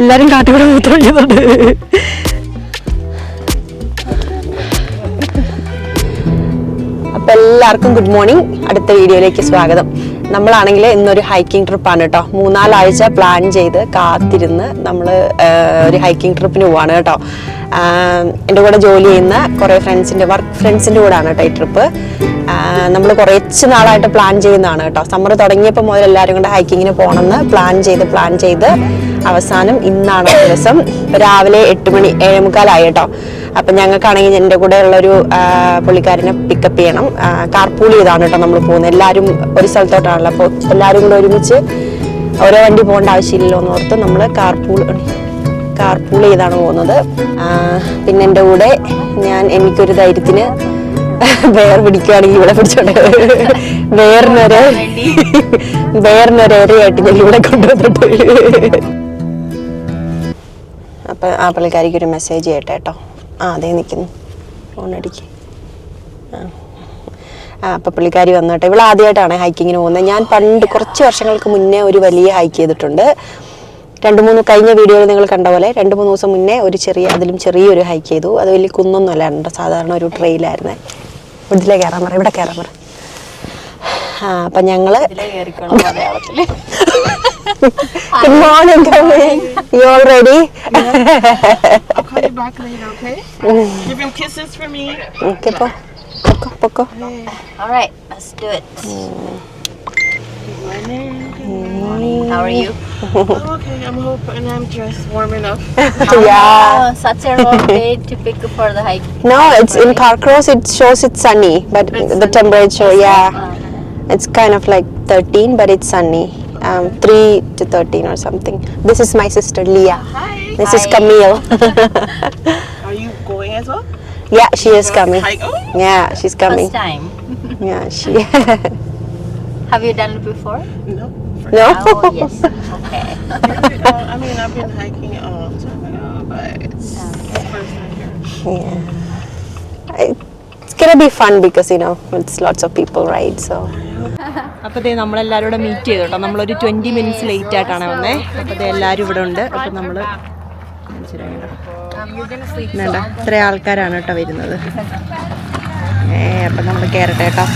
എല്ലാരും കാട്ടുകൂടെ മൂത്രമൊഴിക്കുന്നുണ്ട് അപ്പൊ എല്ലാവർക്കും ഗുഡ് മോർണിംഗ് അടുത്ത വീഡിയോയിലേക്ക് സ്വാഗതം. നമ്മളാണെങ്കിൽ ഇന്നൊരു ഹൈക്കിംഗ് ട്രിപ്പാണ് കേട്ടോ മൂന്നാലാഴ്ച പ്ലാൻ ചെയ്ത് കാത്തിരുന്ന് നമ്മൾ ഒരു ഹൈക്കിംഗ് ട്രിപ്പിന് പോവാണ് കേട്ടോ എന്റെ കൂടെ ജോലി ചെയ്യുന്ന കുറേ ഫ്രണ്ട്സിന്റെ വർക്ക് ഫ്രണ്ട്സിന്റെ കൂടെയാണ് കേട്ടോ ഈ ട്രിപ്പ് നമ്മൾ കുറച്ച് നാളായിട്ട് പ്ലാൻ ചെയ്യുന്നതാണ് കേട്ടോ. സമ്മർ തുടങ്ങിയപ്പോൾ മുതൽ എല്ലാവരും കൂടെ ഹൈക്കിങ്ങിന് പോകണമെന്ന് പ്ലാൻ ചെയ്ത് പ്ലാൻ ചെയ്ത് അവസാനം ഇന്നാണ് ദിവസം. രാവിലെ എട്ട് മണി ഏഴേമുക്കാലായി കേട്ടോ. അപ്പം ഞങ്ങൾക്കാണെങ്കിൽ എന്റെ കൂടെ ഉള്ളൊരു പുള്ളിക്കാരനെ പിക്കപ്പ് ചെയ്യണം. കാർപൂൾ ചെയ്താണ് കേട്ടോ നമ്മൾ പോകുന്നത്. എല്ലാവരും ഒരു സ്ഥലത്തോട്ടാണല്ലോ. അപ്പോൾ എല്ലാവരും കൂടെ ഒരുമിച്ച് ഓരോ വണ്ടി പോകേണ്ട ആവശ്യമില്ലല്ലോ എന്ന് ഓർത്ത് നമ്മൾ കാർപൂൾ കാർപൂൾ ചെയ്താണ് പോകുന്നത്. പിന്നെ എന്റെ കൂടെ ഞാൻ എനിക്കൊരു ധൈര്യത്തിന് വേർ പിടിക്കുകയാണെങ്കിൽ ഇവിടെ പിടിച്ചോട്ടെ. വേറിനൊരു വേറിനൊരു ഏറിയായിട്ട് ഞാൻ ഇവിടെ കൊണ്ടുവന്നിട്ട് അപ്പൊ ആ പുള്ളിക്കാരിക്ക് ഒരു മെസ്സേജ് ചെയ്യട്ടെ കേട്ടോ. ആ അതേ നിൽക്കുന്നു ഫോൺ അടിക്ക്. ആ. ആ അപ്പോൾ പുള്ളിക്കാരി വന്നോട്ടെ. ഇവൾ ആദ്യമായിട്ടാണ് ഹൈക്കിങ്ങിന് പോകുന്നത്. ഞാൻ പണ്ട് കുറച്ച് വർഷങ്ങൾക്ക് മുന്നേ ഒരു വലിയ ഹൈക്ക് ചെയ്തിട്ടുണ്ട്. രണ്ട് മൂന്ന് കഴിഞ്ഞ വീഡിയോയിൽ നിങ്ങൾ കണ്ട പോലെ രണ്ട് മൂന്ന് ദിവസം മുന്നേ ഒരു ചെറിയ അതിലും ചെറിയൊരു ഹൈക്ക് ചെയ്തു. അത് വലിയ കുന്നൊന്നും അല്ലായിരുന്നു സാധാരണ ഒരു ട്രെയിലായിരുന്നേ ഇതിലേ കയറാൻ പറ ഇവിടെ കയറാൻ പറ. ആ അപ്പൊ ഞങ്ങൾ good morning you all ready I'll call you back later, okay? Give him kisses for me. Okay പോ. പൊക്കോ പൊക്കോ. All right, let's do it. How are you? Oh, okay, I'm hoping I'm dressed warm enough. yeah. Oh, such a long day to pick up for the hike. no it's in Carcross it shows it's sunny but the temperature yeah. it's kind of like 13 but it's sunny. Um, 3 to 13 or something. This is my sister Leah. Hi. this is Camille. Are you going as well? yeah she is coming. Hike? Oh, yeah she's coming. First time. yeah she Have you done it before? no. no Oh, yes. Okay. Uh, I mean, I've been hiking a long time ago, but it's the first time here. Yeah. it's gonna be fun because you know it's lots of people right so അപ്പോൾ ദേ നമ്മളെല്ലാവരും കൂടെ meet ചെയ്തു കേട്ടോ നമ്മളൊരു twenty minutes late ആയിട്ടാണ് വന്നേ അപ്പോൾ ദേ എല്ലാവരും ഇവിടെ ഉണ്ട് അപ്പോൾ നമ്മൾ വേണ്ട ഇത്ര ആൾക്കാരാണ് കേട്ടോ വരുന്നത് ഏ അപ്പം നമ്മൾ കയറട്ടെ കേട്ടോ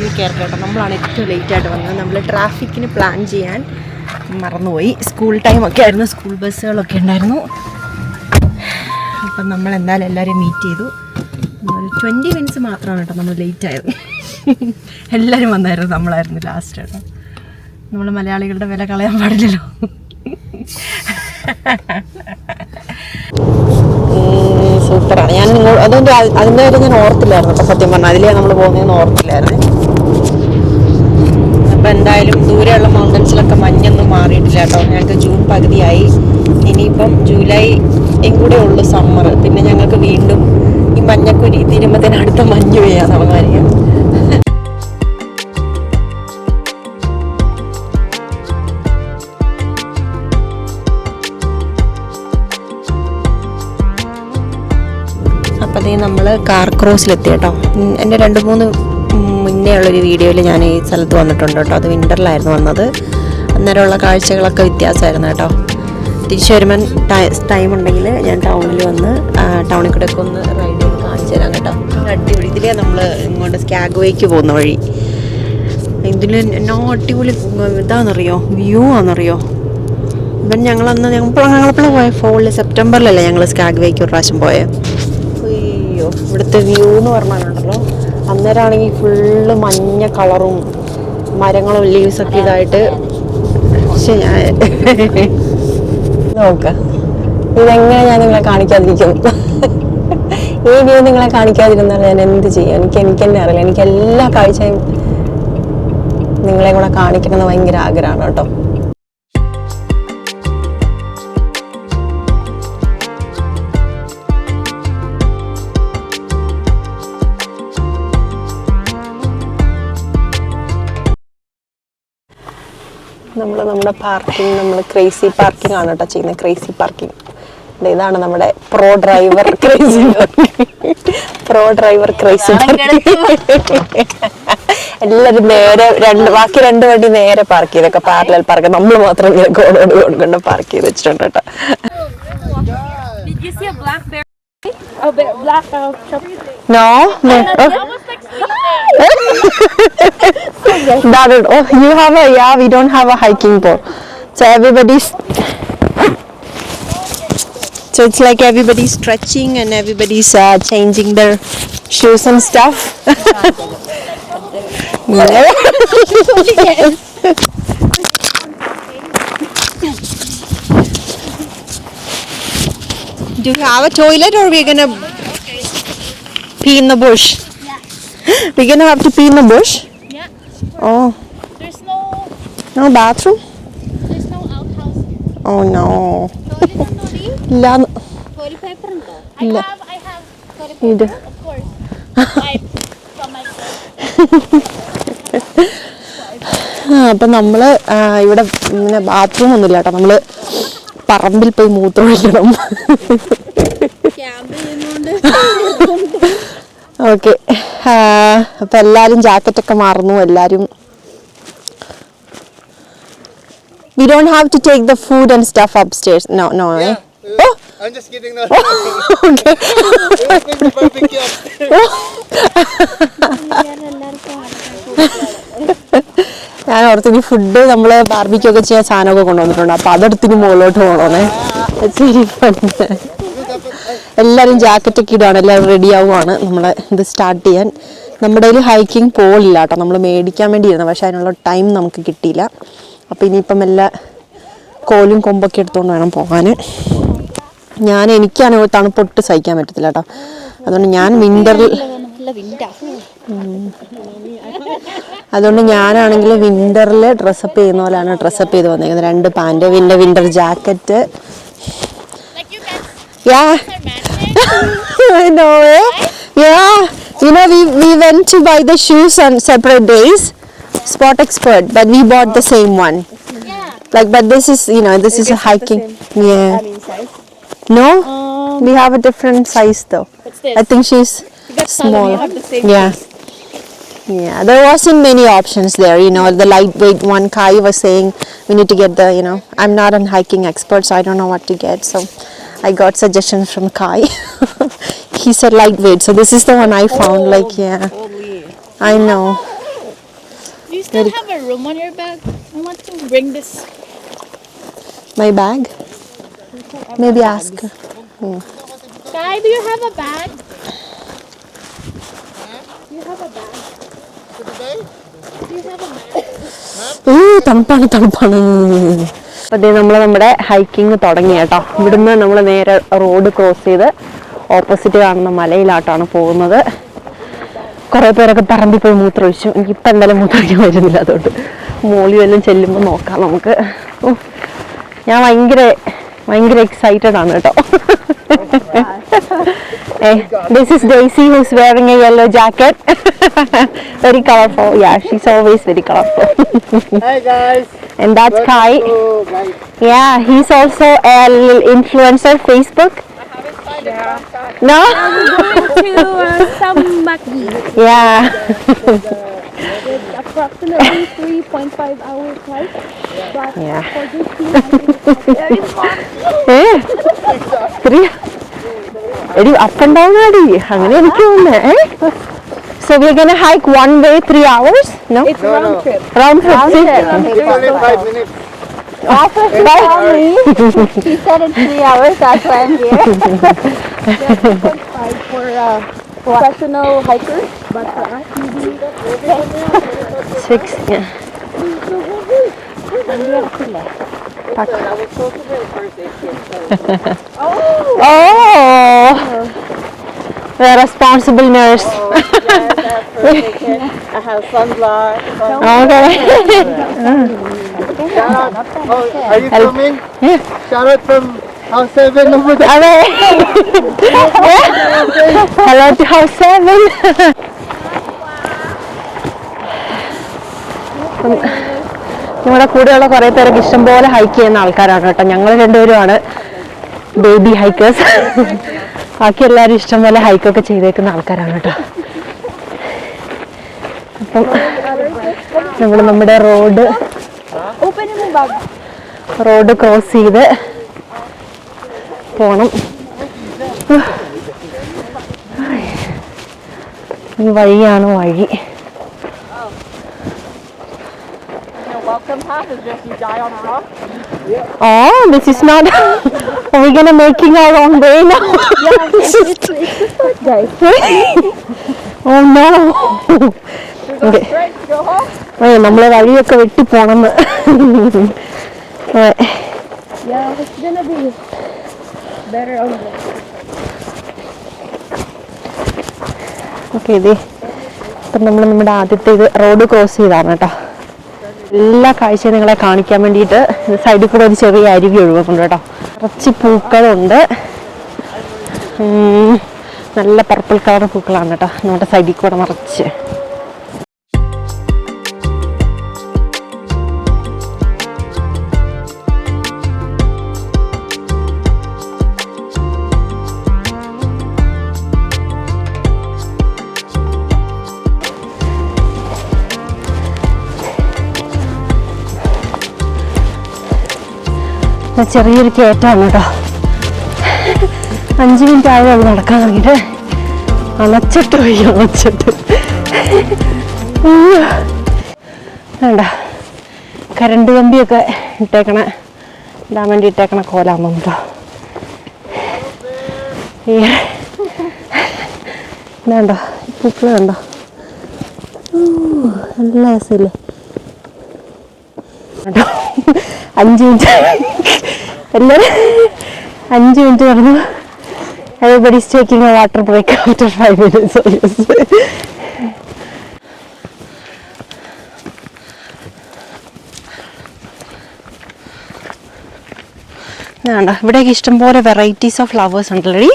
ഇതിൽ കയറട്ടെ കേട്ടോ നമ്മളാണ് ഏറ്റവും ലേറ്റ് ആയിട്ട് വന്നത്. നമ്മൾ ട്രാഫിക്കിന് പ്ലാൻ ചെയ്യാൻ മറന്നുപോയി. സ്കൂൾ ടൈമൊക്കെ ആയിരുന്നു. സ്കൂൾ ബസ്സുകളൊക്കെ ഉണ്ടായിരുന്നു. അപ്പം നമ്മൾ എന്തായാലും എല്ലാവരെയും മീറ്റ് ചെയ്തു. ഒരു ട്വന്റി മിനിറ്റ്സ് മാത്രമാണ് കേട്ടോ നമ്മൾ ലേറ്റ് ആയത്. എല്ലാവരും വന്നായിരുന്നു. നമ്മളായിരുന്നു ലാസ്റ്റ് കേട്ടോ നമ്മൾ മലയാളികളുടെ വില കളയാൻ പാടില്ലല്ലോ. സൂപ്പറാണ്. ഞാൻ അതുകൊണ്ട് അത് അതിന്റെ കാര്യം ഞാൻ ഓർത്തില്ലായിരുന്നു. കേട്ടോ സത്യം പറഞ്ഞാൽ അതിലേ നമ്മൾ പോകുന്നതെന്ന് ഓർത്തില്ലായിരുന്നു. അപ്പം എന്തായാലും ദൂരെയുള്ള മൗണ്ടൻസിലൊക്കെ മഞ്ഞൊന്നും മാറിയിട്ടില്ല കേട്ടോ. ഞങ്ങൾക്ക് ജൂൺ പകുതിയായി. ഇനിയിപ്പം ജൂലൈ കൂടെ ഉള്ളു സമ്മർ പിന്നെ ഞങ്ങൾക്ക് വീണ്ടും ഈ മഞ്ഞക്കുരി തീരുമ്പത്തിന് അടുത്ത മഞ്ഞ് പെയ്യാൻ തുടങ്ങായിരിക്കും അപ്പോൾ അതേ നമ്മൾ കാർ ക്രോസിലെത്തി കേട്ടോ. എന്റെ രണ്ട് മൂന്ന് മുന്നേ ഉള്ളൊരു വീഡിയോയിൽ ഞാൻ ഈ സ്ഥലത്ത് വന്നിട്ടുണ്ട് കേട്ടോ. അത് വിന്ററിലായിരുന്നു വന്നത്. അന്നേരമുള്ള കാഴ്ചകളൊക്കെ വ്യത്യാസമായിരുന്നു കേട്ടോ. തിരിച്ചു വരുമ്പം ടൈം ഉണ്ടെങ്കിൽ ഞാൻ ടൗണിൽ വന്ന് ടൗണിൽ കൂടെ ഒക്കെ ഒന്ന് റൈഡ് ചെയ്ത് കാണിച്ചു തരാം കേട്ടോ. അടിപൊളി. ഇതിലേ നമ്മൾ ഇങ്ങോട്ട് സ്കാഗ്വേക്ക് പോകുന്ന വഴി. ഇതിൽ എന്നോ അടിപൊളി ഇതാണെന്നറിയോ വ്യൂ ആണെന്നറിയോ ഇവൻ ഞങ്ങളന്ന് ഞങ്ങൾ ഞങ്ങളെപ്പോഴും പോയ. ഫോളിൽ സെപ്റ്റംബറിലല്ലേ ഞങ്ങൾ സ്കാഗ്വേക്ക് ഒരു പ്രാവശ്യം പോയത് അയ്യോ ഇവിടുത്തെ വ്യൂ എന്ന് പറഞ്ഞാലുണ്ടല്ലോ. അന്നേരമാണെങ്കിൽ ഫുള്ള് മഞ്ഞ കളറും മരങ്ങളും ലീവ്സ് ഒക്കെ ഇതായിട്ട് പക്ഷെ ഞാൻ നോക്ക. ഇതെങ്ങനെ ഞാൻ നിങ്ങളെ കാണിക്കാതിരിക്കും ഈ വ്യൂ നിങ്ങളെ കാണിക്കാതിരുന്നാൽ ഞാൻ എന്ത് ചെയ്യും? എനിക്ക് എനിക്ക് തന്നെ അറിയില്ല. എനിക്ക് എല്ലാ കാഴ്ചയും നിങ്ങളെ കൂടെ കാണിക്കണമെന്ന് ഭയങ്കര ആഗ്രഹമാണ് കേട്ടോ. നമ്മൾ നമ്മുടെ പാർക്കിംഗ് നമ്മൾ ക്രേസി പാർക്കിംഗ് ആണ് കേട്ടോ ചെയ്യുന്നത്. ക്രേസി പാർക്കിംഗ് ഇതാണ് നമ്മുടെ pro driver crazy pro driver crazy എല്ലാരും നേരെ രണ്ട് ബാക്കി രണ്ട് വണ്ടി നേരെ പാർക്ക് ചെയ്തൊക്കെ. പാരലൽ പാർക്ക് നമ്മൾ മാത്രം ഇങ്ങനെ കോടോട് കൊടുക്കണ്ട പാർക്ക് ചെയ്ത് വെച്ചിട്ടുണ്ട് കേട്ടോ. No you see a black bear? Oh, it. Oh, you have a yeah. We don't have a hiking pole, so everybody's. So it's like everybody's stretching and everybody's uh, changing their shoes and stuff. Do you have a toilet or we're gonna pee in the bush? We're gonna have to pee in the bush? Yeah. Oh, There's no, no bathroom? there's no outhouse. Oh no. Toilet Toilet paper undo? I have, I have toilet paper, of course. I from my അപ്പൊ നമ്മൾ ആ, ഇവിടെ ഇങ്ങനെ bathroom ഒന്നുമില്ല കേട്ടോ നമ്മൾ പറമ്പിൽ പോയി മൂത്രം ഒഴിക്കണം ഓക്കെ. അപ്പം എല്ലാവരും ജാക്കറ്റൊക്കെ മാറുന്നു എല്ലാവരും we don't have to take the food and stuff up stairs no no. Oh I'm just kidding. No. ഞാൻ ഓർത്തിന് ഫുഡ് നമ്മൾ ബാർബിക്കൊക്കെ ചെയ്യാൻ സാധനമൊക്കെ കൊണ്ടുവന്നിട്ടുണ്ട്. അപ്പൊ അതെടുത്തിന് മുകളിലോട്ട് പോകണേ എല്ലാവരും ജാക്കറ്റ് ഒക്കെ ഇടുകയാണ് എല്ലാവരും റെഡി ആവുകയാണ് നമ്മൾ ഇത് സ്റ്റാർട്ട് ചെയ്യാൻ. നമ്മുടെ കയ്യിൽ ഹൈക്കിംഗ് പോളില്ല കേട്ടോ നമ്മൾ മേടിക്കാൻ വേണ്ടിയിരുന്നു പക്ഷേ അതിനുള്ള ടൈം നമുക്ക് കിട്ടിയില്ല. അപ്പോൾ ഇനിയിപ്പം എല്ലാ കോലും കൊമ്പൊക്കെ എടുത്തുകൊണ്ട് വേണം പോകാൻ ഞാൻ എനിക്കാണ് തണുപ്പൊട്ട് സഹിക്കാൻ പറ്റത്തില്ല കേട്ടോ അതുകൊണ്ട് ഞാൻ വിന്ററിൽ അതുകൊണ്ട് ഞാനാണെങ്കിൽ വിന്ററിൽ ഡ്രസ്സപ്പ് ചെയ്യുന്ന പോലെയാണ് ഡ്രസ്സപ്പ് ചെയ്ത് വന്നേക്കുന്നത്. രണ്ട് പാന്റ് പിന്നെ winter jacket Yeah. I know it. Yeah, you know we we went to buy the shoes on separate days. Spot expert, but we bought the same one. Yeah. Like, but this is you know this is a hiking. Yeah. No, we have a different size though. What's this? I think she's small. yeah. Yeah, there wasn't many options there. You know, the lightweight one. Kai was saying we need to get the. You know, I'm not a hiking expert, so I don't know what to get. So, I got suggestions from Kai. he said lightweight, so this is the one I found. Oh, like yeah, holy. I know. Do you still have a room on your bag? I want to bring this. My bag? Maybe ask. Hmm. Kai, do you have a bag? Do you have a bag? Do you have a bag? Ooh, tampana, tampana. അപ്പൊ നമ്മൾ നമ്മുടെ hiking തുടങ്ങി കേട്ടോ. ഇവിടുന്ന് നമ്മൾ നേരെ road cross ചെയ്ത് opposite കാണുന്ന മലയിലാട്ടാണ് പോകുന്നത്. കുറേ പേരൊക്കെ പറമ്പിൽ പോയി മൂത്രമൊഴിച്ചു. എനിക്കിപ്പോൾ എന്തായാലും മൂത്രമൊഴിക്കാൻ വരുന്നില്ല അതുകൊണ്ട്. മോളി വല്ലതും ചെല്ലുമ്പോൾ നോക്കാം നമുക്ക്. ഞാൻ ഭയങ്കര ഭയങ്കര എക്സൈറ്റഡ് ആണ് കേട്ടോ. Hey, this is Daisy who's wearing a yellow jacket. very colorful. Yeah, she's always very colorful. Hi guys. And that's Good Kai. Yeah, he's also a little influencer Facebook. Yeah. No. I'm going to uh. Yeah. approximately 3.5 hours flight. But yeah. for this it's yeah. Eh? Three. എടി up and down ആടി അങ്ങനെ എനിക്ക് തോന്നുന്നേ so we gonna hike one way three hours no It's round trip. Round trip It's only five minutes. He said in three hours, that's why I'm here. for uh, professional hikers, but for us, maybe Oh! Oh! The responsible nurse. Oh, yes, I have. I have sunblock. sunblock. Okay. Oh, are you filming Yeah. Shout out from House 7 over there. Hello to House 7. Um, ഞങ്ങളുടെ കൂടെയുള്ള കുറെ പേരൊക്കെ ഇഷ്ടംപോലെ hike ചെയ്യുന്ന ആൾക്കാരാണ് കേട്ടോ. ഞങ്ങൾ രണ്ടുപേരുമാണ് baby hikers ബാക്കി എല്ലാവരും ഇഷ്ടംപോലെ ഹൈക്കൊക്കെ ചെയ്തേക്കുന്ന ആൾക്കാരാണ് കേട്ടോ. അപ്പം നമ്മൾ നമ്മുടെ റോഡ് റോഡ് ക്രോസ് ചെയ്ത് പോണം. വഴിയാണ് വഴി. Oh, this is not. Are we gonna making our own way now? oh no. Okay. ഏ നമ്മളെ വഴിയൊക്കെ വെട്ടി പോണെന്ന് ഓക്കെ ഇത് ഇപ്പം നമ്മൾ നമ്മുടെ ആദ്യത്തെ ഇത് റോഡ് ക്രോസ് ചെയ്താണ് കേട്ടോ. എല്ലാ കാഴ്ചയും നിങ്ങളെ കാണിക്കാൻ വേണ്ടിയിട്ട് സൈഡിൽ കൂടെ ഒരു ചെറിയ അരുവി ഒഴിവാക്കുന്നുണ്ട് കേട്ടോ. കുറച്ച് പൂക്കളുണ്ട്. നല്ല പർപ്പിൾ കളർ പൂക്കളാണ് കേട്ടോ. നമ്മുടെ സൈഡിൽ കൂടെ നിറച്ച്. ചെറിയൊരു കയറ്റമാണ് കേട്ടോ. അഞ്ച് മിനിറ്റ് ആയത് അത് നടക്കാൻ തുടങ്ങിയിട്ട്. അണച്ചിട്ട് പോയി അണച്ചിട്ട്. വേണ്ട. കരണ്ട് കമ്പിയൊക്കെ ഇട്ടേക്കണ. ഇടാൻ വേണ്ടി ഇട്ടേക്കണ കോലാന്ന് കേട്ടോ. ഈ വേണ്ടോ. പൂക്കൾ കണ്ടോ നല്ല രസമില്ലേ? കേട്ടോ അഞ്ച് മിനിറ്റ് എല്ലാവരും അഞ്ച് മിനിറ്റ് നടന്നു. Everybody's taking a water break after five minutes I guess. ഇതാണ്ടോ ഇവിടെയൊക്കെ ഇഷ്ടംപോലെ വെറൈറ്റീസ് ഓഫ് ഫ്ലവേഴ്സ് ഉണ്ടല്ലോ?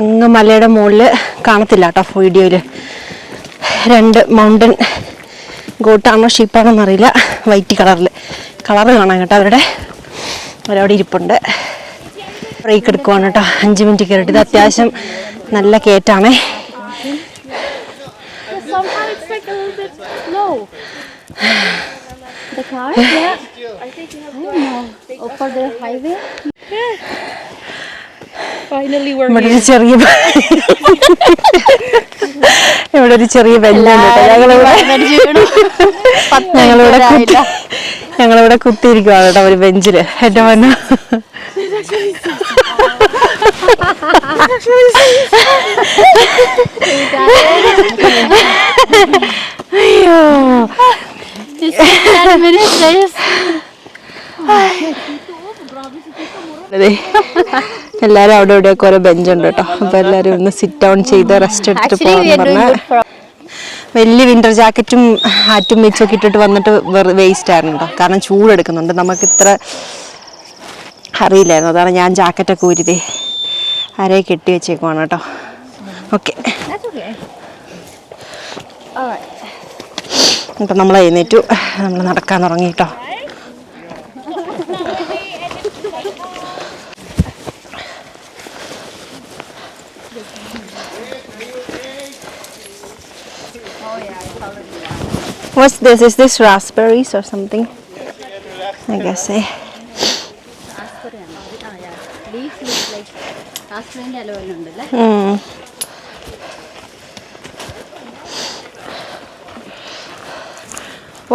അങ്ങ് മലയുടെ മുകളിൽ കാണത്തില്ല കേട്ടോ വീഡിയോയിൽ രണ്ട് മൗണ്ടൻ ഗോട്ടാണോ ഷീപ്പാണോ എന്നറിയില്ല വൈറ്റ് കളറിൽ കളറ് കാണാൻ കേട്ടോ അവരുടെ അവരവിടെ ഇരിപ്പുണ്ട് ബ്രേക്ക് എടുക്കുവാണ് കേട്ടോ അഞ്ച് മിനിറ്റ് കയറിയിട്ട് ഇത് അത്യാവശ്യം നല്ല കയറ്റാണേ The car? Yeah. I think you have car? I don't know. For the highway? We're ഇവിടെ ഒരു ചെറിയ ഇവിടെ ഒരു ചെറിയ ബെഞ്ചുണ്ട് ഞങ്ങളിവിടെ ഞങ്ങളിവിടെ ഞങ്ങളിവിടെ കുത്തിയിരിക്കുവാണ് കേട്ടോ ഒരു ബെഞ്ചിൽ എന്റെ മന അയ്യോ Just 10 minutes, guys. അതെ എല്ലാരും അവിടെ ഇവിടെയൊക്കെ ഓരോ ബെഞ്ചുണ്ട് കേട്ടോ. അപ്പൊ എല്ലാരും ഒന്ന് സിറ്റ് ഡൗൺ ചെയ്ത് റെസ്റ്റ് എടുത്തിട്ട് പോകാന്ന് പറഞ്ഞ. വലിയ വിന്റർ ജാക്കറ്റും ഹാറ്റും വെച്ചൊക്കെ ഇട്ടിട്ട് വന്നിട്ട് വേസ്റ്റ് ആയിരുന്നു കേട്ടോ. കാരണം ചൂടെടുക്കുന്നുണ്ട് നമുക്ക് ഇത്ര അറിയില്ലായിരുന്നു. അതാണ് ഞാൻ ജാക്കറ്റൊക്കെ ഊരിതേ അരയെ കെട്ടി വെച്ചേക്കുവാണ് കേട്ടോ. ഓക്കെ. അപ്പം നമ്മൾ എഴുന്നേറ്റു. നമ്മൾ നടക്കാൻ തുടങ്ങി കേട്ടോ. What's this? Is this raspberries or something? I guess eh. Mm.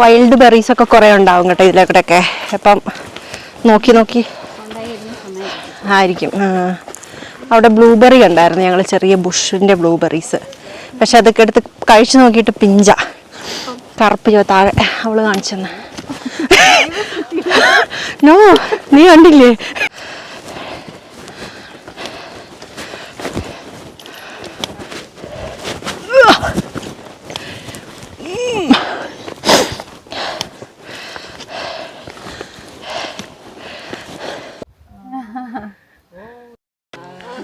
Wild berries ഒക്കെ കുറേ ഉണ്ടാവും കേട്ടോ ഇതിലേക്കൂടെയൊക്കെ അപ്പം നോക്കി നോക്കി ആയിരിക്കും. അവിടെ ബ്ലൂബെറി ഉണ്ടായിരുന്നു ഞങ്ങൾ ചെറിയ ബുഷിന്റെ ബ്ലൂബെറീസ് പക്ഷെ അതൊക്കെ എടുത്ത് കഴിച്ചു നോക്കിയിട്ട് പിഞ്ച കറുപ്പ് ചോ താഴെ അവൾ കാണിച്ചെന്ന് നോ നീ കണ്ടില്ലേ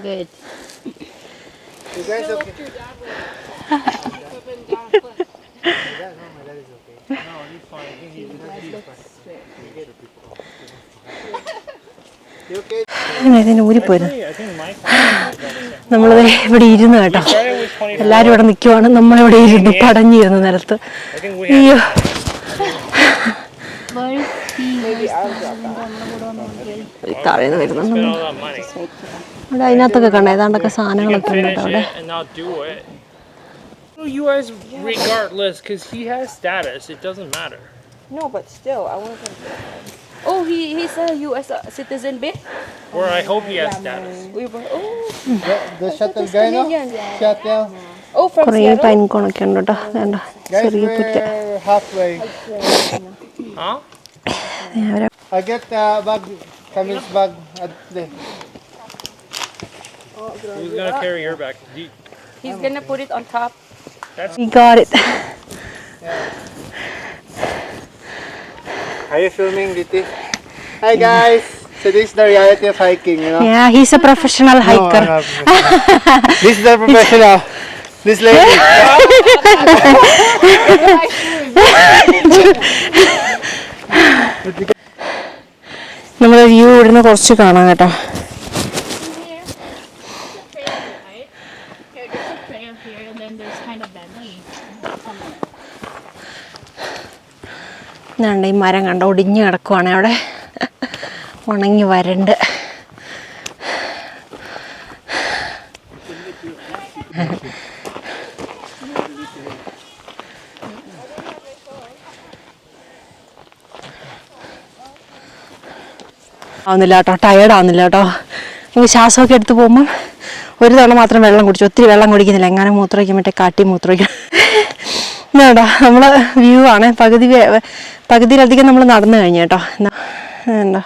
Good. You guys okay? ഇതിന് ഊരിപ്പോയിരുന്നു നമ്മളിത് ഇവിടെ ഇരുന്നു കേട്ടോ. എല്ലാവരും ഇവിടെ നിൽക്കുവാണ് നമ്മളിവിടെ ഇരുന്ന് പടഞ്ഞിരുന്നു നിലത്ത്. അയ്യോ. താഴേന്ന് വരുന്നുണ്ട് ഇവിടെ അതിനകത്തൊക്കെ കണ്ട? ഏതാണ്ടൊക്കെ സാധനങ്ങളൊക്കെ ഉണ്ട് കേട്ടോ അവിടെ. You guys, regardless, because he has status, it doesn't matter. No, but still, I want him. Oh, he he's a U.S. citizen, babe. Or I hope he has status. We were. Oh, The, the shuttle guy, no? Shut down. oh, from കുറേ Seattle. പൈൻകോണൊക്കെ ഉണ്ട് കേട്ടോ വേണ്ട Guys, ചെറിയ പുറ്റ് we're halfway. Huh? അവരെ I get the bag, Camille's bag at the. Who's gonna carry your back? Do you- He's gonna put it on top. We got it. Are you filming, Diti? Hi guys! So this is the reality of hiking, you know? Yeah, he's a professional No, hiker. I'm not. this is the professional. This lady. നമ്മൾ view ഇവിടുന്ന് കുറച്ച് കാണാം കേട്ടോ Trail here, and then there's kind of valley. ഇതാണ്ട് ഈ മരം കണ്ട? ഒടിഞ്ഞു കിടക്കുവാണ്. അവിടെ ഉണങ്ങി വരണ്ട്. ആവുന്നില്ല കേട്ടോ. ടയേർഡ് ആവുന്നില്ല കേട്ടോ. എനിക്ക് ശ്വാസമൊക്കെ എടുത്ത് പോകുമ്പം ഒരു തവണ മാത്രം വെള്ളം കുടിച്ചു. ഒത്തിരി വെള്ളം കുടിക്കുന്നില്ല. എങ്ങനെ മൂത്രമൊഴിക്കും മറ്റേ കാട്ടി മൂത്രമൊഴിക്കും ഇതാ നമ്മളെ വ്യൂ ആണ്. പകുതി പകുതിയിലധികം നമ്മൾ നടന്നു കഴിഞ്ഞു കേട്ടോ. എന്താ എന്താ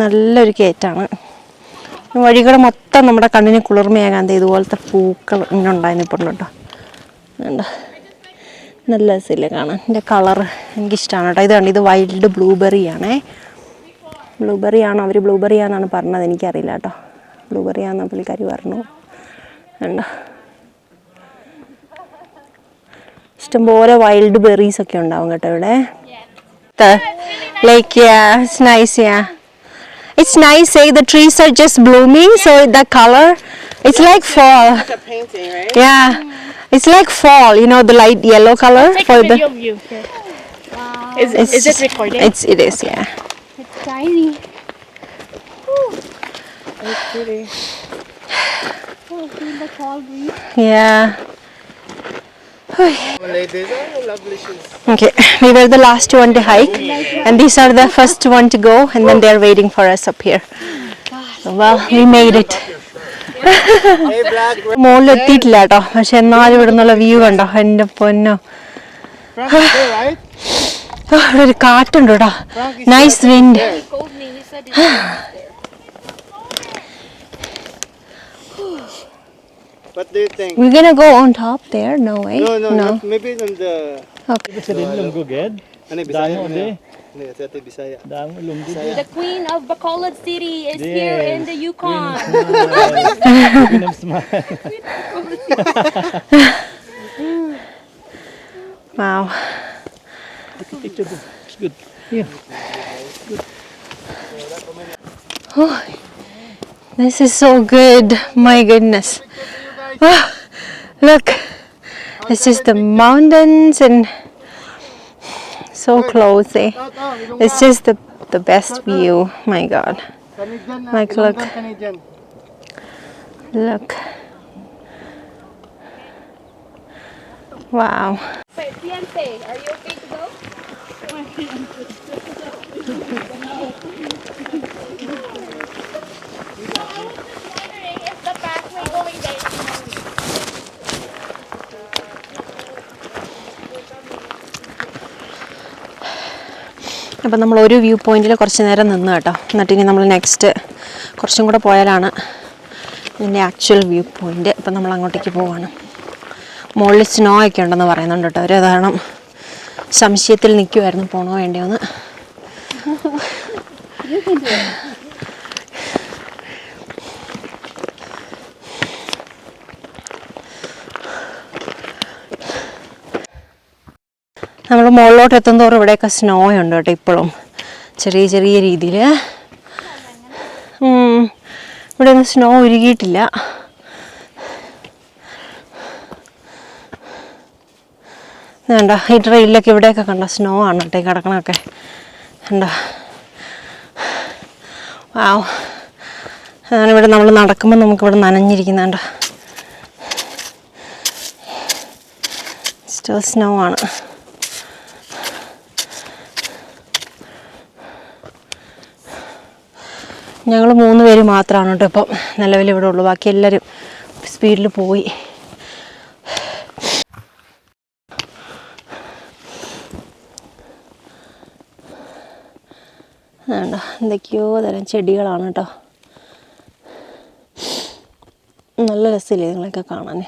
നല്ലൊരു കയറ്റാണ് വഴികൾ മൊത്തം നമ്മുടെ കണ്ണിന് കുളിർമയാകാൻ ഇതുപോലത്തെ പൂക്കൾ ഇങ്ങനെ ഉണ്ടായി കേട്ടോ. എന്താ നല്ല രസമില്ല കാണാൻ. എന്റെ കളറ് എനിക്കിഷ്ടമാണ് കേട്ടോ. ഇത് കണ്ട് ഇത് വൈൽഡ് ബ്ലൂബെറി ആണേ. ബ്ലൂബെറി ആണോ? അവർ ബ്ലൂബെറി ആണെന്നാണ് പറഞ്ഞത്. എനിക്കറിയില്ല കേട്ടോ. ബ്ലൂബെറി ആണെന്ന് പുള്ളിക്കാരി പറഞ്ഞു. കണ്ടോ ഇഷ്ടംപോലെ വൈൽഡ് ബെറീസ് ഒക്കെ ഉണ്ടാവും കേട്ടോ ഇവിടെ like it's nice ya it's nice the trees are just blooming so the color it's like fall Like a painting, right? yeah it's like fall you know the light yellow color for the of you. Is, it's, is it recording? it's it is yeah It's tiny. yeah Ladies, oh, lovely shoes. Okay, we were the last one to hike, and these are the first one to go, and then they're waiting for us up here. Well, we made it. മോളിൽ എത്തിയിട്ടില്ല കേട്ടോ പക്ഷെ എന്നാലും ഇവിടെ നിന്നുള്ള view കണ്ടോ എന്റെ പൊന്നോ ഒരു കാറ്റുണ്ട് nice wind What do you think? We're gonna go on top there? No way. No, no, no. Not, maybe on the. Okay. Ano, Bisaya mo na. Hindi, sa ate Bisaya. the queen of Bacolod City is here in the Yukon. Wow. It's good. Yeah. Good. Oh, this is so good. My goodness. Ah, look, it's just the mountains and so close. Eh? It's just the the best view. My God. Like, look. Look. Wow. Are you okay to go? അപ്പം നമ്മൾ ഒരു view പോയിന്റിൽ കുറച്ച് നേരം നിന്ന് കേട്ടോ. എന്നിട്ട് ഇനി നമ്മൾ നെക്സ്റ്റ് കുറച്ചും കൂടെ പോയാലാണ് ഇതിന്റെ ആക്ച്വൽ വ്യൂ പോയിന്റ്. അപ്പം നമ്മൾ അങ്ങോട്ടേക്ക് പോവാണ്. മുകളിൽ സ്നോ ഒക്കെ ഉണ്ടെന്ന് പറയുന്നുണ്ട് കേട്ടോ. അവർ കാരണം സംശയത്തിൽ നിൽക്കുമായിരുന്നു പോണോ വേണ്ടിയോന്ന് നമ്മൾ മുകളിലോട്ട് എത്തുന്നതോറും ഇവിടെയൊക്കെ സ്നോ ഉണ്ട് കേട്ടോ ഇപ്പോഴും. ചെറിയ ചെറിയ രീതിയിൽ ഇവിടെ ഒന്നും സ്നോ ഉരുകിയിട്ടില്ല. വേണ്ട ഈ ട്രെയിനിലൊക്കെ ഇവിടെയൊക്കെ കണ്ട? സ്നോ ആണ് കേട്ടോ ഈ കിടക്കണമൊക്കെ കണ്ടോ? വാവ് അതാണ് ഇവിടെ നമ്മൾ നടക്കുമ്പോൾ നമുക്കിവിടെ നനഞ്ഞിരിക്കുന്നുണ്ടോ? സ്റ്റിൽ സ്നോ ആണ്. ഞങ്ങൾ മൂന്ന് പേര് മാത്രമാണ് കേട്ടോ ഇപ്പം നിലവിൽ ഇവിടെ ഉള്ളൂ. ബാക്കി എല്ലാവരും സ്പീഡിൽ പോയി. വേണ്ട എന്തൊക്കെയോ തരം ചെടികളാണ് കേട്ടോ. നല്ല രസമില്ലേ നിങ്ങളൊക്കെ കാണാൻ.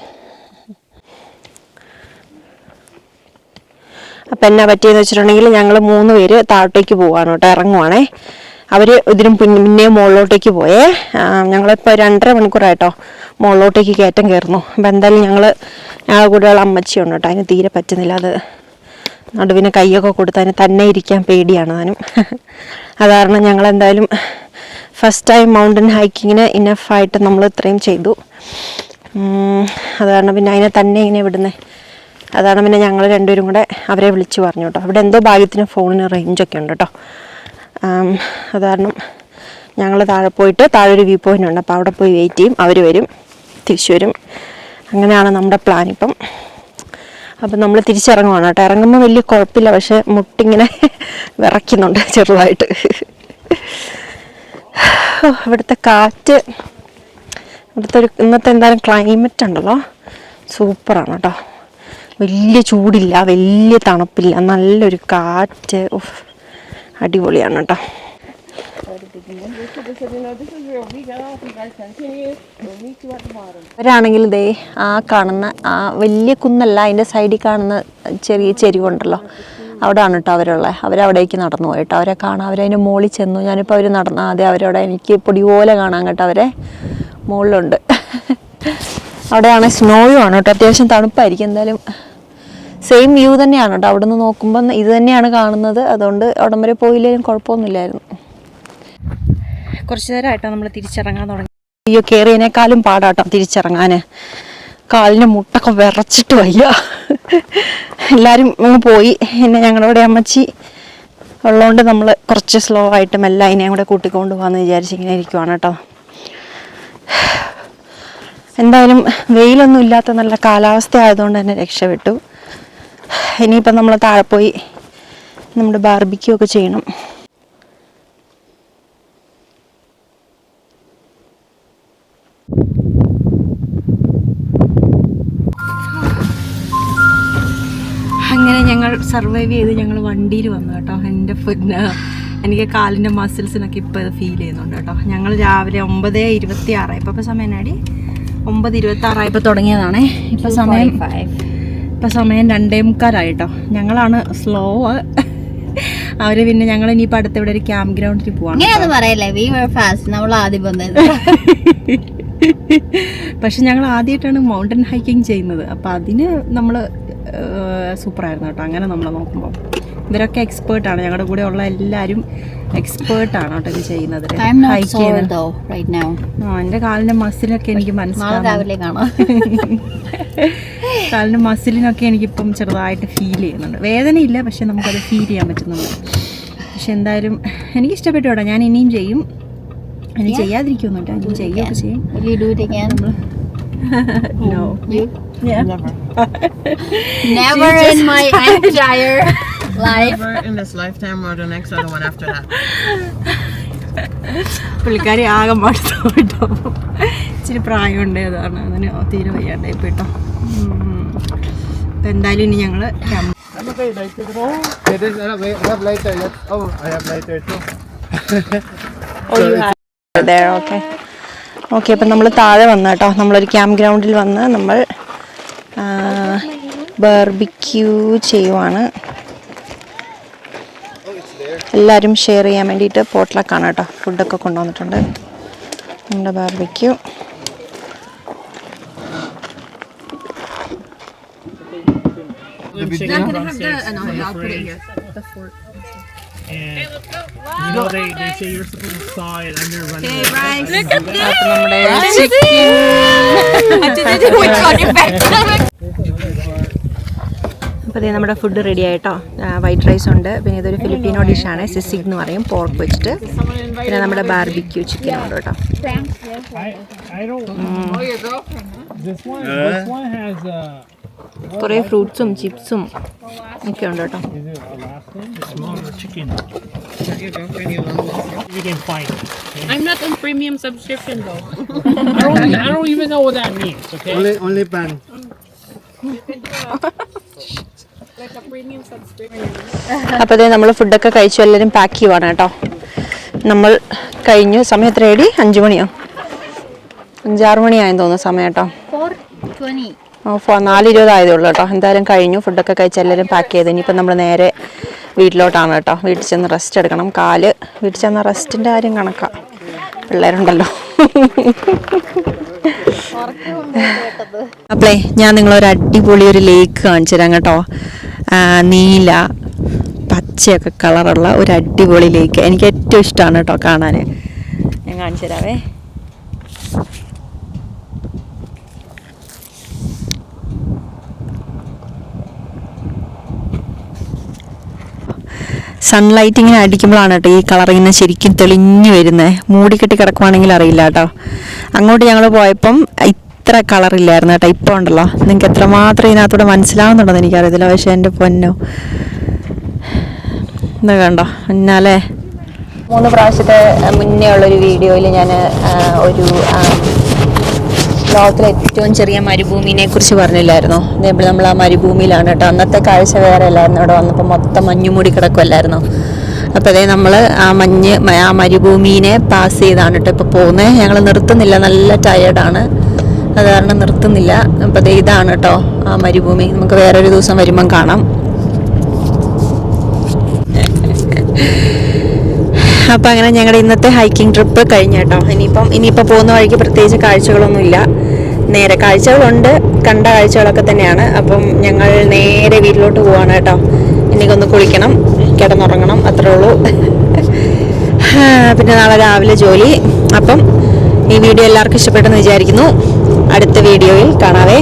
അപ്പം എന്നാ പറ്റിയെന്ന് വെച്ചിട്ടുണ്ടെങ്കിൽ ഞങ്ങൾ മൂന്ന് പേര് താഴോട്ടേക്ക് പോവാണ് കേട്ടോ ഇറങ്ങുവാണേ. അവർ ഇതിനും പിന്നെ മുകളിലോട്ടേക്ക് പോയേ. ഞങ്ങളിപ്പോൾ രണ്ടര മണിക്കൂറായിട്ടോ മുകളിലോട്ടേക്ക് കയറ്റം കയറുന്നു. അപ്പം എന്തായാലും ഞങ്ങൾ ഞങ്ങളുടെ കൂടെയുള്ള അമ്മച്ചിയുണ്ട് കേട്ടോ. അതിന് തീരെ പറ്റുന്നില്ല. അത് നടുവിന് കൈയൊക്കെ കൊടുത്ത് അതിന് തന്നെ ഇരിക്കാൻ പേടിയാണ് അതിനും അത് കാരണം ഞങ്ങൾ എന്തായാലും ഫസ്റ്റ് ടൈം മൗണ്ടൻ ഹൈക്കിങ്ങിന് ഇനഫായിട്ട് നമ്മൾ ഇത്രയും ചെയ്തു. അത് കാരണം പിന്നെ അതിനെ തന്നെ ഇങ്ങനെ വിടുന്നത് അതാണ് പിന്നെ ഞങ്ങൾ രണ്ടുപേരും കൂടെ അവരെ വിളിച്ചു പറഞ്ഞു കേട്ടോ. അവിടെ എന്തോ ഭാഗ്യത്തിന് ഫോണിന് റേഞ്ചൊക്കെ ഉണ്ട് കേട്ടോ. അത് കാരണം ഞങ്ങൾ താഴെ പോയിട്ട് താഴെ ഒരു വ്യൂ പോയിന്റ് ഉണ്ട്. അപ്പോൾ അവിടെ പോയി വെയിറ്റ് ചെയ്യും. അവർ വരും. തിരിച്ചു വരും. അങ്ങനെയാണ് നമ്മുടെ പ്ലാൻ ഇപ്പം. അപ്പം നമ്മൾ തിരിച്ചിറങ്ങുവാണ് കേട്ടോ. ഇറങ്ങുമ്പോൾ വലിയ കുഴപ്പമില്ല. പക്ഷെ മുട്ടിങ്ങനെ വിറയ്ക്കുന്നുണ്ട് ചെറുതായിട്ട്. ഇവിടുത്തെ കാറ്റ്. ഇവിടുത്തെ ഒരു ഇന്നത്തെ എന്തായാലും ക്ലൈമറ്റ് ഉണ്ടല്ലോ. സൂപ്പറാണ് കേട്ടോ. വലിയ ചൂടില്ല. വലിയ തണുപ്പില്ല. നല്ലൊരു കാറ്റ്. ഉഫ്, അടിപൊളിയാണ് കേട്ടോ. അവരാണെങ്കിൽ ദേ ആ കാണുന്ന ആ വലിയ കുന്നല്ല അതിന്റെ സൈഡിൽ കാണുന്ന ചെറിയ ചെരിവുണ്ടല്ലോ. അവിടെയാണ് കേട്ടോ അവരുള്ളത്. അവരവിടേക്ക് നടന്നു പോയി കേട്ടോ. അവരെ കാണാൻ അവരതിന്റെ മുകളിൽ ചെന്നു. ഞാനിപ്പോൾ അവർ നടന്ന ആദ്യം അവരവിടെ എനിക്ക് പൊടി പോലെ കാണാൻ കേട്ടോ അവരെ മുകളിലുണ്ട്. അവിടെയാണ് സ്നോയും ആണ് കേട്ടോ. അത്യാവശ്യം തണുപ്പായിരിക്കും. എന്തായാലും സെയിം വ്യൂ തന്നെയാണ് കേട്ടോ. അവിടെ നിന്ന് നോക്കുമ്പോൾ ഇത് തന്നെയാണ് കാണുന്നത്. അതുകൊണ്ട് അവിടം വരെ പോയില്ലെങ്കിലും കുഴപ്പമൊന്നുമില്ലായിരുന്നു. കുറച്ച് നേരമായിട്ടോ നമ്മൾ തിരിച്ചിറങ്ങാൻ തുടങ്ങി. അയ്യോ കയറിയതിനേക്കാളും പാടാട്ടോ തിരിച്ചിറങ്ങാൻ കാലിന് മുട്ടൊക്കെ വിറച്ചിട്ട് വയ്യ. എല്ലാവരും അങ്ങ് പോയി. പിന്നെ ഞങ്ങളുടെ അമ്മച്ചി ഉള്ളതുകൊണ്ട് നമ്മൾ കുറച്ച് സ്ലോ ആയിട്ട് മെല്ലെ അതിനെയും കൂടെ കൂട്ടിക്കൊണ്ട് പോകാമെന്ന് വിചാരിച്ച് ഇങ്ങനെ ഇരിക്കുവാണ് കേട്ടോ. എന്തായാലും വെയിലൊന്നും ഇല്ലാത്ത നല്ല കാലാവസ്ഥ ആയതുകൊണ്ട് തന്നെ രക്ഷപ്പെട്ടു. ഇനിയിപ്പം നമ്മൾ താഴെ പോയി നമ്മുടെ ബാർബിക്യൂ ഒക്കെ ചെയ്യണം. അങ്ങനെ ഞങ്ങൾ സർവൈവ് ചെയ്ത് ഞങ്ങൾ വണ്ടിയിൽ വന്നു കേട്ടോ. എന്റെ പിന്നെ എനിക്ക് കാലിന്റെ മസിൽസിനൊക്കെ ഇപ്പോൾ ഇത് ഫീൽ ചെയ്യുന്നുണ്ട് കേട്ടോ. ഞങ്ങൾ രാവിലെ ഒമ്പത് ഇരുപത്തി ആറായി ഇപ്പോൾ സമയം നേടി ഒമ്പത് ഇരുപത്തി ആറായപ്പോൾ തുടങ്ങിയതാണേ. ഇപ്പോൾ സമയം ഇപ്പം സമയം രണ്ടേ മുക്കാലായിട്ടോ. ഞങ്ങളാണ് സ്ലോ അവർ പിന്നെ ഞങ്ങൾ ഇനിയിപ്പോൾ അടുത്ത ഇവിടെ ഒരു ക്യാമ്പ് ഗ്രൗണ്ടിൽ പോവാണ് അങ്ങനെയൊന്നും പറയല്ലേ? വി വർ ഫാസ്റ്റ് നമ്മൾ ആദ്യം വന്നത്. പക്ഷെ ഞങ്ങൾ ആദ്യമായിട്ടാണ് മൗണ്ടൻ ഹൈക്കിംഗ് ചെയ്യുന്നത്. അപ്പോൾ അതിന് നമ്മൾ സൂപ്പറായിരുന്നു കേട്ടോ. അങ്ങനെ നമ്മൾ നോക്കുമ്പോൾ ഇവരൊക്കെ എക്സ്പേർട്ടാണ് ഞങ്ങളുടെ കൂടെ ഉള്ള എല്ലാവരും എക്സ്പേർട്ടാണ് കേട്ടോ ഇത് ചെയ്യുന്നത്. എന്റെ കാലിന്റെ ഹൈക്ക് ചെയ്യുന്നത്. ആ എന്റെ കാലിന്റെ മസിലൊക്കെ എനിക്ക് മനസ്സിലാവും കാലിന്റെ മസിലിനൊക്കെ എനിക്കിപ്പം ചെറുതായിട്ട് ഫീൽ ചെയ്യുന്നുണ്ട്. വേദനയില്ല പക്ഷെ നമുക്കത് ഫീൽ ചെയ്യാൻ പറ്റുന്നുണ്ട്. പക്ഷെ എന്തായാലും എനിക്ക് ഇഷ്ടപ്പെട്ടു കേട്ടോ. ഞാൻ ഇനിയും ചെയ്യും. ഇനി ചെയ്യാതിരിക്കുന്നുണ്ട് ഇനി ചെയ്യുകയൊക്കെ ചെയ്യും. You? Never. Never in my entire life. Never in this lifetime or the next other one after that. പുള്ളിക്കാരി ആകെ മടുത്തു കേട്ടോ. ഇച്ചിരി പ്രായമുണ്ട് അതാണ് അതിന് തീരെ വയ്യാണ്ടായി പോയിട്ടോ അപ്പം എന്തായാലും ഇനി ഞങ്ങൾ. ഓക്കെ ഓക്കെ അപ്പം നമ്മൾ താഴെ വന്നു കേട്ടോ. നമ്മളൊരു ക്യാമ്പ് ഗ്രൗണ്ടിൽ വന്ന് നമ്മൾ ബർബിക്യൂ ചെയ്യുവാണ്. എല്ലാവരും ഷെയർ ചെയ്യാൻ വേണ്ടിയിട്ട് പോട്ടിലൊക്കെയാണ് കേട്ടോ. ഫുഡൊക്കെ കൊണ്ടുവന്നിട്ടുണ്ട്. നമ്മുടെ ബാർബിക്യൂ And അപ്പോൾ ഇതേ നമ്മുടെ ഫുഡ് റെഡി ആയിട്ടോ. വൈറ്റ് റൈസ് ഉണ്ട്. പിന്നെ ഇതൊരു ഫിലിപ്പീനോ ഡിഷാണ് സിസിക് എന്ന് പറയും. പോർക്ക് വെച്ചിട്ട്. പിന്നെ നമ്മുടെ ബാർബിക്യൂ ചിക്കൻ ഉണ്ട് കേട്ടോ. കുറേ ഫ്രൂട്ട്സും ചിപ്സും ഒക്കെ ഉണ്ട് കേട്ടോ. Like a premium subscription. അപ്പോൾ അതേ നമ്മൾ ഫുഡൊക്കെ കഴിച്ചു എല്ലാവരും പാക്ക് ചെയ്യുവാണ് കേട്ടോ. നമ്മൾ കഴിഞ്ഞു സമയം എത്ര ഏടി അഞ്ചു മണിയോ? അഞ്ചാറ് മണിയായെന്ന് തോന്നുന്നു സമയം കേട്ടോ. നാല് ഇരുപതായതേ ഉള്ളൂ കേട്ടോ. എന്തായാലും കഴിഞ്ഞു ഫുഡൊക്കെ കഴിച്ച് എല്ലാവരും പാക്ക് ചെയ്ത്. ഇനിയിപ്പോൾ നമ്മൾ നേരെ വീട്ടിലോട്ടാണ് കേട്ടോ. വീട്ടിൽ ചെന്ന് റെസ്റ്റ് എടുക്കണം. കാൽ വീട്ടിൽ ചെന്ന റെസ്റ്റിന്റെ കാര്യം കണക്കാം. പിള്ളേരുണ്ടല്ലോ. അപ്പളേ ഞാൻ നിങ്ങളൊരു അടിപൊളി ഒരു ലേക്ക് കാണിച്ചു തരാം കേട്ടോ. നീല പച്ചയൊക്കെ കളറുള്ള ഒരു അടിപൊളി ലേക്ക് എനിക്ക് ഏറ്റവും ഇഷ്ടമാണ് കേട്ടോ കാണാൻ. ഞാൻ കാണിച്ചു തരാവേ. സൺലൈറ്റ് ഇങ്ങനെ അടിക്കുമ്പോഴാണ് കേട്ടോ ഈ കളർ ഇങ്ങനെ ശരിക്കും തെളിഞ്ഞു വരുന്നത് മൂടിക്കെട്ടി കിടക്കുവാണെങ്കിൽ അറിയില്ല കേട്ടോ. അങ്ങോട്ട് ഞങ്ങൾ പോയപ്പം ഇത്ര കളറില്ലായിരുന്നു കേട്ടോ. ഇപ്പോൾ ഉണ്ടല്ലോ. നിങ്ങൾക്ക് എത്രമാത്രം ഇതിനകത്തൂടെ മനസ്സിലാവുന്നുണ്ടെന്ന് എനിക്കറിയത്തില്ല. പക്ഷേ എന്റെ പൊന്നോ. എന്താ കണ്ടോ? എന്നാലേ മൂന്ന് പ്രാവശ്യത്തെ മുന്നേ ഉള്ളൊരു വീഡിയോയിൽ ഞാൻ ഒരു ലോകത്തിലെ ഏറ്റവും ചെറിയ മരുഭൂമിനെ കുറിച്ച് പറഞ്ഞില്ലായിരുന്നോ? അതേപോലെ നമ്മൾ ആ മരുഭൂമിയിലാണ് കേട്ടോ. അന്നത്തെ കാഴ്ച വേറെ അല്ലായിരുന്നു. ഇവിടെ വന്നപ്പോൾ മൊത്തം മഞ്ഞുമൂടി കിടക്കുമല്ലായിരുന്നോ അപ്പോൾ അതേ നമ്മൾ ആ മഞ്ഞ് ആ മരുഭൂമിനെ പാസ് ചെയ്താണ് കേട്ടോ ഇപ്പോൾ പോകുന്നത് ഞങ്ങൾ നിർത്തുന്നില്ല. നല്ല ടയേർഡാണ് അത് കാരണം നിർത്തുന്നില്ല. അപ്പോൾ അതേ ഇതാണ് കേട്ടോ ആ മരുഭൂമി. നമുക്ക് വേറൊരു ദിവസം വരുമ്പം കാണാം. അപ്പോൾ അങ്ങനെ ഞങ്ങളുടെ ഇന്നത്തെ ഹൈക്കിംഗ് ട്രിപ്പ് കഴിഞ്ഞ കേട്ടോ. ഇനിയിപ്പം ഇനിയിപ്പോൾ പോകുന്ന വഴിക്ക് പ്രത്യേകിച്ച് കാഴ്ചകളൊന്നുമില്ല. നേരെ കാഴ്ചകളുണ്ട് കണ്ട കാഴ്ചകളൊക്കെ തന്നെയാണ്. അപ്പം ഞങ്ങൾ നേരെ വീട്ടിലോട്ട് പോവാണ് കേട്ടോ. എനിക്കൊന്ന് കുളിക്കണം കിടന്നുറങ്ങണം അത്രേ ഉള്ളൂ. പിന്നെ നാളെ രാവിലെ ജോലി. അപ്പം ഈ വീഡിയോ എല്ലാവർക്കും ഇഷ്ടപ്പെട്ടെന്ന് വിചാരിക്കുന്നു. അടുത്ത വീഡിയോയിൽ കാണാവേ.